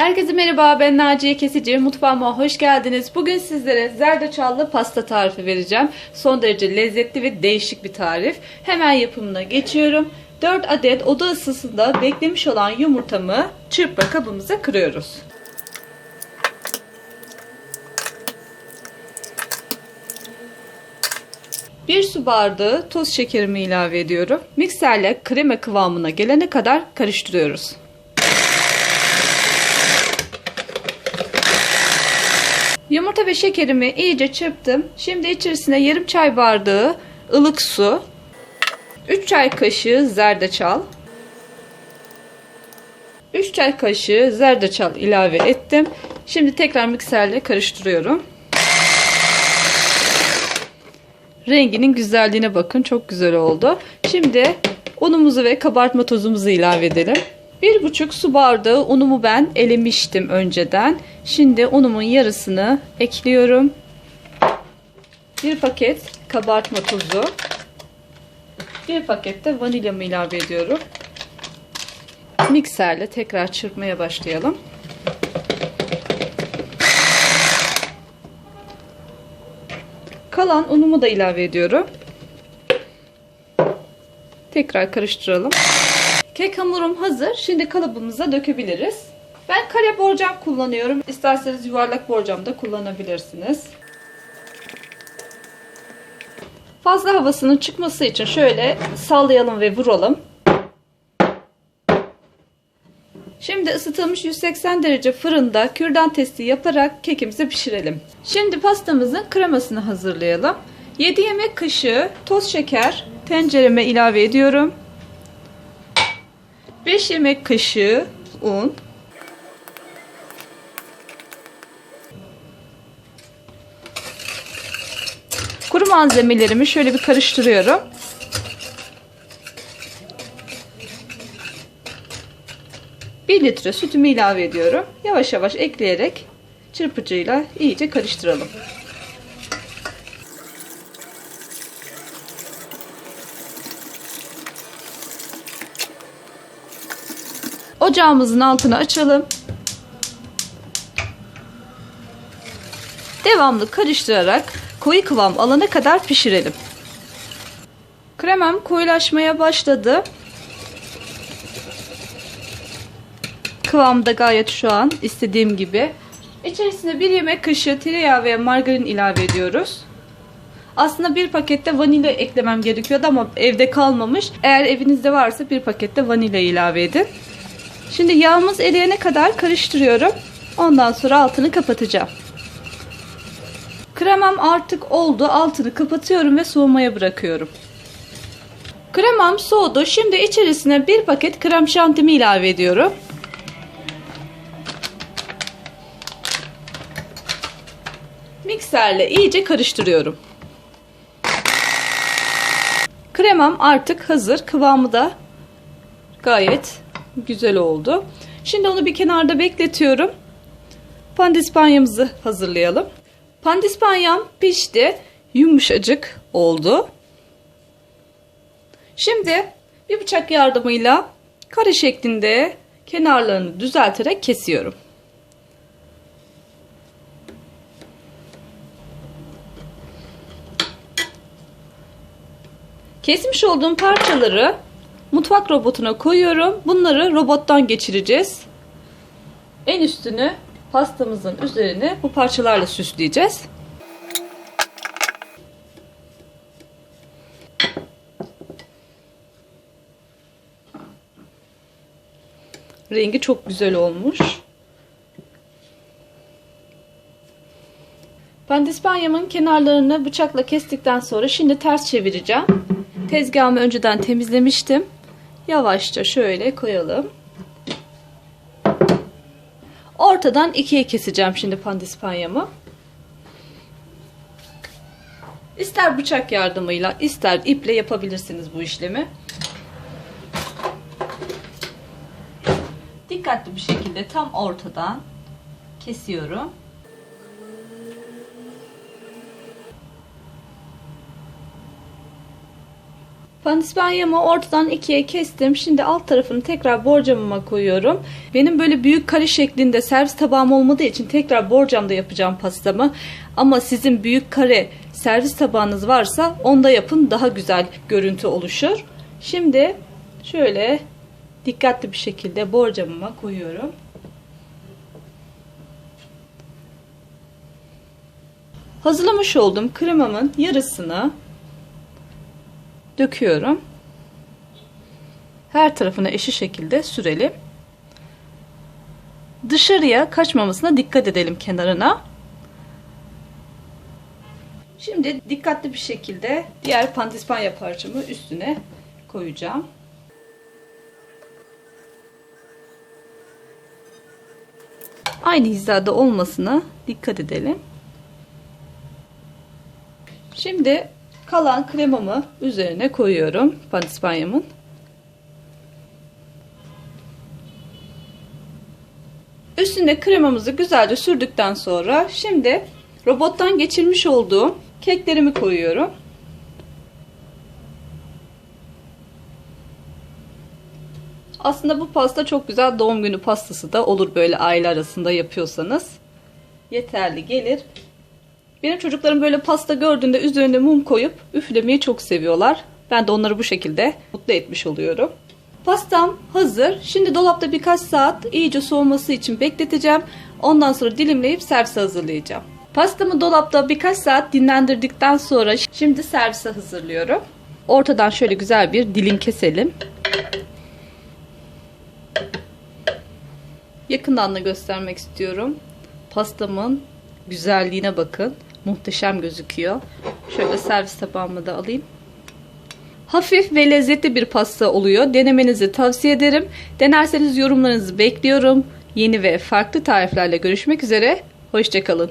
Herkese merhaba ben Naciye Kesici mutfağıma hoş geldiniz. Bugün sizlere zerdeçallı pasta tarifi vereceğim. Son derece lezzetli ve değişik bir tarif. Hemen yapımına geçiyorum. 4 adet oda ısısında beklemiş olan yumurtamı çırpma kabımıza kırıyoruz. Bir su bardağı toz şekerimi ilave ediyorum. Mikserle krema kıvamına gelene kadar karıştırıyoruz. Yumurta ve şekerimi iyice çırptım. Şimdi içerisine yarım çay bardağı ılık su, 3 çay kaşığı zerdeçal, 3 çay kaşığı zerdeçal ilave ettim. Şimdi tekrar mikserle karıştırıyorum. Renginin güzelliğine bakın. Çok güzel oldu. Şimdi unumuzu ve kabartma tozumuzu ilave edelim. Bir buçuk su bardağı unumu ben elemiştim önceden. Şimdi unumun yarısını ekliyorum. Bir paket kabartma tozu. Bir paket de vanilyamı ilave ediyorum. Mikserle tekrar çırpmaya başlayalım. Kalan unumu da ilave ediyorum. Tekrar karıştıralım. Kek hamurum hazır. Şimdi kalıbımıza dökebiliriz. Ben kare borcam kullanıyorum. İsterseniz yuvarlak borcam da kullanabilirsiniz. Fazla havasının çıkması için şöyle sallayalım ve vuralım. Şimdi ısıtılmış 180 derece fırında kürdan testi yaparak kekimizi pişirelim. Şimdi pastamızın kremasını hazırlayalım. 7 yemek kaşığı toz şeker tencereme ilave ediyorum. 5 yemek kaşığı un. Kuru malzemelerimi şöyle bir karıştırıyorum. Bir litre sütümü ilave ediyorum. Yavaş yavaş ekleyerek çırpıcıyla iyice karıştıralım. Ocağımızın altını açalım. Devamlı karıştırarak koyu kıvam alana kadar pişirelim. Kremam koyulaşmaya başladı. Kıvam da gayet şu an istediğim gibi. İçerisine bir yemek kaşığı tereyağı veya margarin ilave ediyoruz. Aslında bir pakette vanilya eklemem gerekiyordu ama evde kalmamış. Eğer evinizde varsa bir pakette vanilya ilave edin. Şimdi yağımız eriyene kadar karıştırıyorum. Ondan sonra altını kapatacağım. Kremam artık oldu. Altını kapatıyorum ve soğumaya bırakıyorum. Kremam soğudu. Şimdi içerisine bir paket krem şantimi ilave ediyorum. Mikserle iyice karıştırıyorum. Kremam artık hazır. Kıvamı da gayet güzel oldu. Şimdi onu bir kenarda bekletiyorum. Pandispanyamızı hazırlayalım. Pandispanyam pişti. Yumuşacık oldu. Şimdi bir bıçak yardımıyla kare şeklinde kenarlarını düzelterek kesiyorum. Kesmiş olduğum parçaları mutfak robotuna koyuyorum. Bunları robottan geçireceğiz. En üstünü pastamızın üzerine bu parçalarla süsleyeceğiz. Rengi çok güzel olmuş. Pandispanyamın kenarlarını bıçakla kestikten sonra şimdi ters çevireceğim. Tezgahımı önceden temizlemiştim. Yavaşça şöyle koyalım. Ortadan ikiye keseceğim şimdi pandispanyamı. İster bıçak yardımıyla ister iple yapabilirsiniz bu işlemi. Dikkatli bir şekilde tam ortadan kesiyorum. Pandispanyamı ortadan ikiye kestim. Şimdi alt tarafını tekrar borcamıma koyuyorum. Benim böyle büyük kare şeklinde servis tabağım olmadığı için tekrar borcamda yapacağım pastamı. Ama sizin büyük kare servis tabağınız varsa onda yapın daha güzel görüntü oluşur. Şimdi şöyle dikkatli bir şekilde borcamıma koyuyorum. Hazırlamış olduğum kremamın yarısını döküyorum. Her tarafına eşit şekilde sürelim. Dışarıya kaçmamasına dikkat edelim kenarına. Şimdi dikkatli bir şekilde diğer pandispanya parçamı üstüne koyacağım. Aynı hizada olmasına dikkat edelim. Şimdi kalan kremamı üzerine koyuyorum pandispanyamın. Üstüne kremamızı güzelce sürdükten sonra şimdi robottan geçirmiş olduğum keklerimi koyuyorum. Aslında bu pasta çok güzel doğum günü pastası da olur böyle aile arasında yapıyorsanız. Yeterli gelir. Benim çocuklarım böyle pasta gördüğünde üzerine mum koyup üflemeyi çok seviyorlar. Ben de onları bu şekilde mutlu etmiş oluyorum. Pastam hazır. Şimdi dolapta birkaç saat iyice soğuması için bekleteceğim. Ondan sonra dilimleyip servise hazırlayacağım. Pastamı dolapta birkaç saat dinlendirdikten sonra şimdi servise hazırlıyorum. Ortadan şöyle güzel bir dilim keselim. Yakından da göstermek istiyorum. Pastamın güzelliğine bakın. Muhteşem gözüküyor. Şöyle servis tabağımı da alayım. Hafif ve lezzetli bir pasta oluyor. Denemenizi tavsiye ederim. Denerseniz yorumlarınızı bekliyorum. Yeni ve farklı tariflerle görüşmek üzere. Hoşçakalın.